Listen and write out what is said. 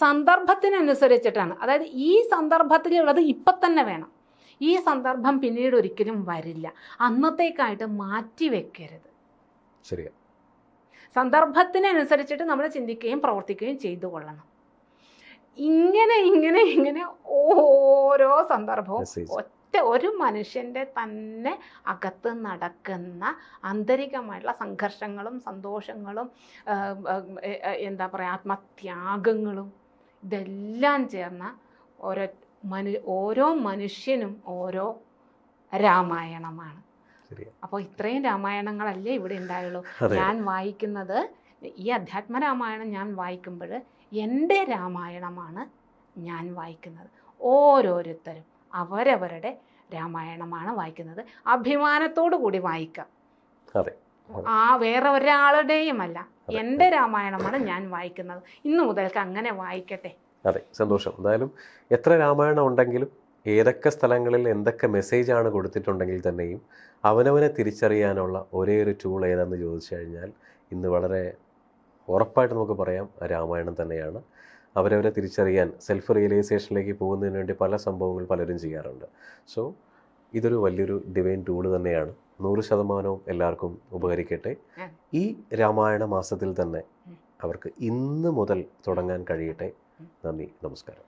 സന്ദർഭത്തിനനുസരിച്ചിട്ടാണ്. അതായത് ഈ സന്ദർഭത്തിലുള്ളത് ഇപ്പം തന്നെ വേണം. ഈ സന്ദർഭം പിന്നീട് ഒരിക്കലും വരില്ല. അന്നത്തേക്കായിട്ട് മാറ്റി വെക്കരുത്. ശരിയാ. സന്ദർഭത്തിനനുസരിച്ചിട്ട് നമ്മൾ ചിന്തിക്കുകയും പ്രവർത്തിക്കുകയും ചെയ്തു കൊള്ളണം. ഇങ്ങനെ ഇങ്ങനെ ഇങ്ങനെ ഓരോ സന്ദർഭവും ഒറ്റ ഒരു മനുഷ്യന്റെ തന്നെ അകത്ത് നടക്കുന്ന ആന്തരികമായിട്ടുള്ള സംഘർഷങ്ങളും സന്തോഷങ്ങളും എന്താ പറയുക ആത്മത്യാഗങ്ങളും ഇതെല്ലാം ചേർന്ന ഓരോ മനു ഓരോ മനുഷ്യനും ഓരോ രാമായണമാണ്. അപ്പോൾ ഇത്രയും രാമായണങ്ങളല്ലേ ഇവിടെ ഉണ്ടായുള്ളൂ. ഞാൻ വായിക്കുന്നത് ഈ അധ്യാത്മ രാമായണം ഞാൻ വായിക്കുമ്പോൾ എന്റെ രാമായണമാണ് ഞാൻ വായിക്കുന്നത്. ഓരോരുത്തരും അവരവരുടെ രാമായണമാണ് വായിക്കുന്നത്. അഭിമാനത്തോടു കൂടി വായിക്കാം ആ വേറെ ഒരാളുടെയും അല്ല. എന്റെ രാമായണമാണ് ഞാൻ വായിക്കുന്നത്. ഇന്നു മുതൽക്ക് അങ്ങനെ വായിക്കട്ടെ. അതെ സന്തോഷം. എന്തായാലും എത്ര രാമായണം ഉണ്ടെങ്കിലും ഏതൊക്കെ സ്ഥലങ്ങളിൽ എന്തൊക്കെ മെസ്സേജാണ് കൊടുത്തിട്ടുണ്ടെങ്കിൽ തന്നെയും അവനവനെ തിരിച്ചറിയാനുള്ള ഒരേ ഒരു ടൂൾ ഏതാണെന്ന് ചോദിച്ചു കഴിഞ്ഞാൽ ഇന്ന് വളരെ ഉറപ്പായിട്ട് നമുക്ക് പറയാം രാമായണം തന്നെയാണ്. അവരവരെ തിരിച്ചറിയാൻ സെൽഫ് റിയലൈസേഷനിലേക്ക് പോകുന്നതിന് വേണ്ടി പല സംഭവങ്ങൾ പലരും ചെയ്യാറുണ്ട്. സോ ഇതൊരു വലിയൊരു ഡിവൈൻ ടൂൾ തന്നെയാണ്. നൂറ് ശതമാനവും എല്ലാവർക്കും ഉപകരിക്കട്ടെ. ഈ രാമായണ മാസത്തിൽ തന്നെ അവർക്ക് ഇന്ന് മുതൽ തുടങ്ങാൻ കഴിയട്ടെ. നന്ദി നമസ്കാരം.